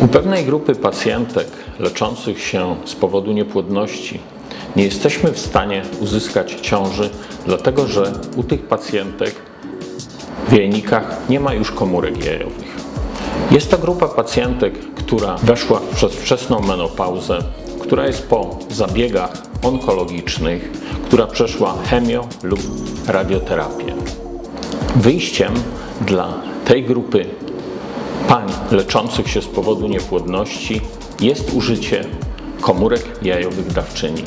U pewnej grupy pacjentek leczących się z powodu niepłodności nie jesteśmy w stanie uzyskać ciąży, dlatego że u tych pacjentek w jajnikach nie ma już komórek jajowych. Jest to grupa pacjentek, która weszła przez wczesną menopauzę, która jest po zabiegach onkologicznych, która przeszła chemio lub radioterapię. Wyjściem dla tej grupy pań leczących się z powodu niepłodności jest użycie komórek jajowych dawczyni.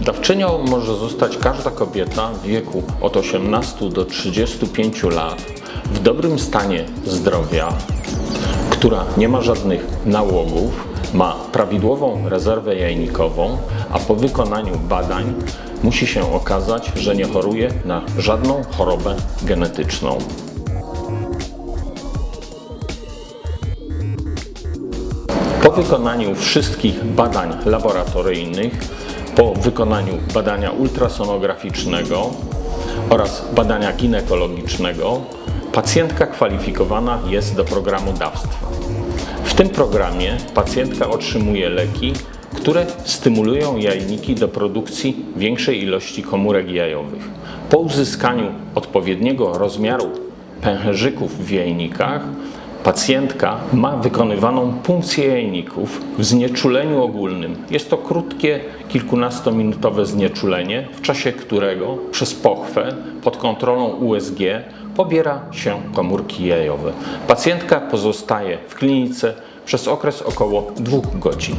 Dawczynią może zostać każda kobieta w wieku od 18 do 35 lat w dobrym stanie zdrowia, która nie ma żadnych nałogów, ma prawidłową rezerwę jajnikową, a po wykonaniu badań musi się okazać, że nie choruje na żadną chorobę genetyczną. Po wykonaniu wszystkich badań laboratoryjnych, po wykonaniu badania ultrasonograficznego oraz badania ginekologicznego, pacjentka kwalifikowana jest do programu dawstwa. W tym programie pacjentka otrzymuje leki, które stymulują jajniki do produkcji większej ilości komórek jajowych. Po uzyskaniu odpowiedniego rozmiaru pęcherzyków w jajnikach, pacjentka ma wykonywaną punkcję jajników w znieczuleniu ogólnym. Jest to krótkie, kilkunastominutowe znieczulenie, w czasie którego przez pochwę pod kontrolą USG pobiera się komórki jajowe. Pacjentka pozostaje w klinice przez okres około dwóch godzin.